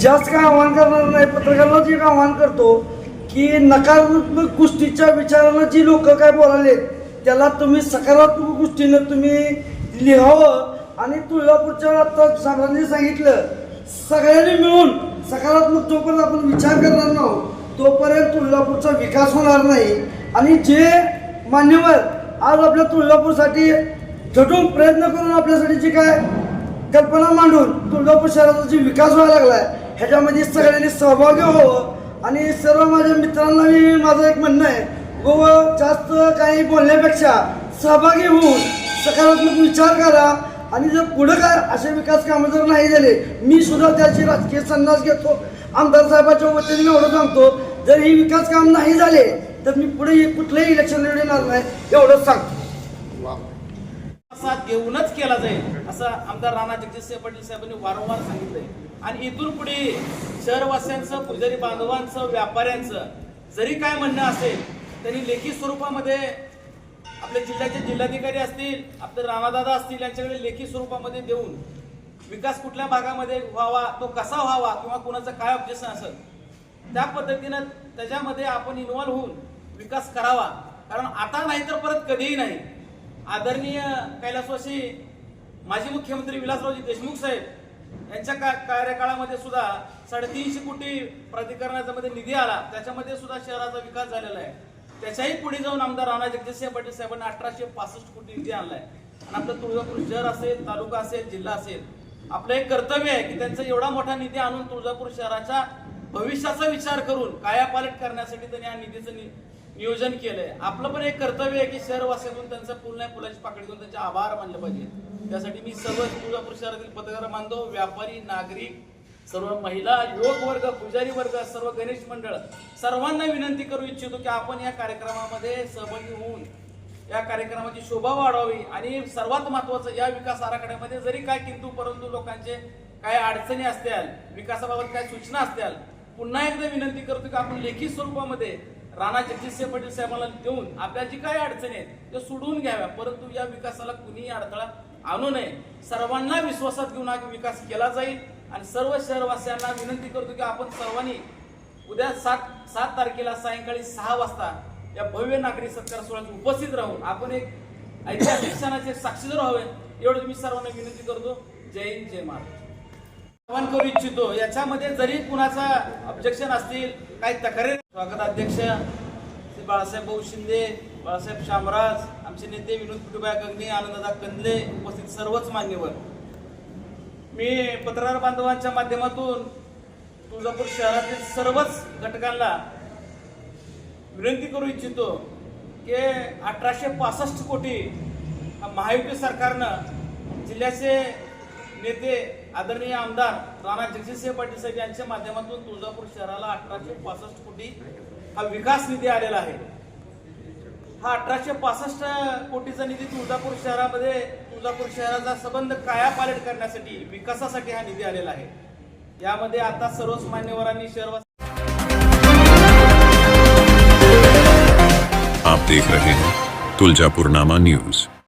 जास्त काय आव्हान करणार नाही. पत्रकारांना जे आव्हान करतो की नकारात्मक गोष्टीच्या विचारानं जी लोक काय बोलाले त्याला तुम्ही सकारात्मक गोष्टीनं तुम्ही लिहावं. आणि तुळजापूरच्या आता सरांनी सांगितलं सगळ्यांनी मिळून सकारात्मक जोपर्यंत आपण विचार करणार नाहोत तोपर्यंत तुळजापूरचा विकास होणार नाही. आणि जे मान्यवर आज आपल्या तुळजापूरसाठी झटून प्रयत्न करून आपल्यासाठी जी काय कल्पना मांडून तुळजापूर शहराचा जी विकास व्हायला लागला आहे ह्याच्यामध्ये सगळ्यांनी सहभागी व्हावं. आणि सर्व माझ्या मित्रांना मी माझं एक म्हणणं आहे व जास्त काही बोलण्यापेक्षा सहभागी होऊन सकारात्मक विचार करा. आणि जर पुढं काय असे विकास कामं जर नाही झाले मी सुद्धा त्याची राजकीय संन्यास घेतो. आमदार साहेबाच्या वतीने मी एवढं सांगतो जर ही विकास काम नाही झाले तर मी पुढे कुठलंही इलेक्शन लढणार नाही एवढंच सांगतो. साथ घेऊनच केला जाईल असं आमदार राणा जगजितसिंह पाटील साहेबांनी वारंवार सांगितलंय. आणि इथून पुढे शहरवासियांचं पुजारी बांधवांचं व्यापाऱ्यांचं जरी काय म्हणणं असेल तरी लेखी स्वरूपामध्ये आपल्या जिल्ह्याचे जिल्हाधिकारी असतील आपले राणादादा असतील यांच्याकडे लेखी स्वरूपामध्ये देऊन विकास कुठल्या भागामध्ये व्हावा तो कसा व्हावा किंवा कुणाचं काय ऑब्जेक्शन असेल त्या पद्धतीनं त्याच्यामध्ये आपण इन्व्हॉल्व्ह होऊन विकास करावा. कारण आता नाही तर परत कधीही नाही. आदरणीय कैलासवासी माजी मुख्यमंत्री विलासरावजी देशमुख साहेब यांच्या का कार्यकाळामध्ये सुद्धा साडेतीनशे कोटी प्राधिकरणाचा मध्ये निधी आला. त्याच्यामध्ये सुद्धा शहराचा विकास झालेला आहे. त्याच्याही पुढे जाऊन आमदार राणा जगदीशसिंह पाटील साहेबांनी अठराशे पासष्ट कोटी निधी आणलाय आणि आपलं तुळजापूर शहर असेल तालुका असेल जिल्हा असेल आपलं एक कर्तव्य आहे की त्यांचा एवढा मोठा निधी आणून तुळजापूर शहराच्या भविष्याचा विचार करून कायापालट करण्यासाठी त्यांनी या निधीचं नियोजन केलंय. आपलं पण एक कर्तव्य आहे की शहरवासियांतून त्यांचं फुल नाही फुलाची पाकळी घेऊन त्यांचे आभार मानले पाहिजे. त्यासाठी मी सर्व तुळजापूर शहरातील पत्रकार मानतो व्यापारी नागरिक सर्व महिला युवक वर्ग पुजारी वर्ग सर्व गणेश मंडळ सर्वांना विनंती करू इच्छितो की आपण या कार्यक्रमामध्ये सहभागी होऊन या कार्यक्रमाची शोभा वाढावी आणि सर्वात महत्वाचं या विकास आराखड्यामध्ये जरी काय किंतू परंतु लोकांचे काय अडचणी असत्याल विकासाबाबत काय सूचना असत्याल पुन्हा एकदा विनंती करतो की आपण लेखी स्वरूपामध्ये राणा जगजितसिंह पाटील साहेबांना देऊन आपल्या जी काय अडचणी आहेत त्या सोडवून घ्याव्या. परंतु या विकासाला कुणीही अडथळा आणू नये. सर्वांना विश्वासात घेऊन हा विकास केला जाईल. आणि सर्व शहरवासियांना विनंती करतो की आपण सर्वांनी उद्या सात सात तारखेला सायंकाळी सहा वाजता या भव्य नागरी सत्कार सोहळ्यात उपस्थित राहून आपण एक ऐतिहासिक क्षणाचे साक्षीदार व्हावे एवढं मी सर्वांना विनंती करतो. जय हिंद जय महाराज आवाहन करू इच्छितो याच्यामध्ये जरी कुणाचा ऑब्जेक्शन असतील काही तक्रारी स्वागत अध्यक्ष. श्री बाळासाहेब भाऊ शिंदे बाळासाहेब शामराज आमचे नेते विनोद कुटुंबा गंगणे आनंददा कंदले उपस्थित सर्वच मान्यवर. मी पत्रकार बांधवांच्या माध्यमातून तुळजापूर शहरातील सर्वच घटकांना विनंती करू इच्छितो की अठराशे पासष्ट कोटी हा महायुती सरकारनं जिल्ह्याचे नेते आदरणीय आमदार राणा जगजितसिंह पाटील साहेब यांच्या माध्यमातून तुळजापूर शहराला अठराशे पासष्ट कोटी हा विकास निधी आलेला आहे. हा अठराशे पासष्ट कोटीचा निधी तुळजापूर शहरामध्ये तुळजापूर शहराचा संबंध कायापालट करण्यासाठी विकासासाठी हा निधी आलेला आहे. यामध्ये आता सर्वच मान्यवरांनी शहर आप देख रहे हैं तुलजापुरनामा न्यूज।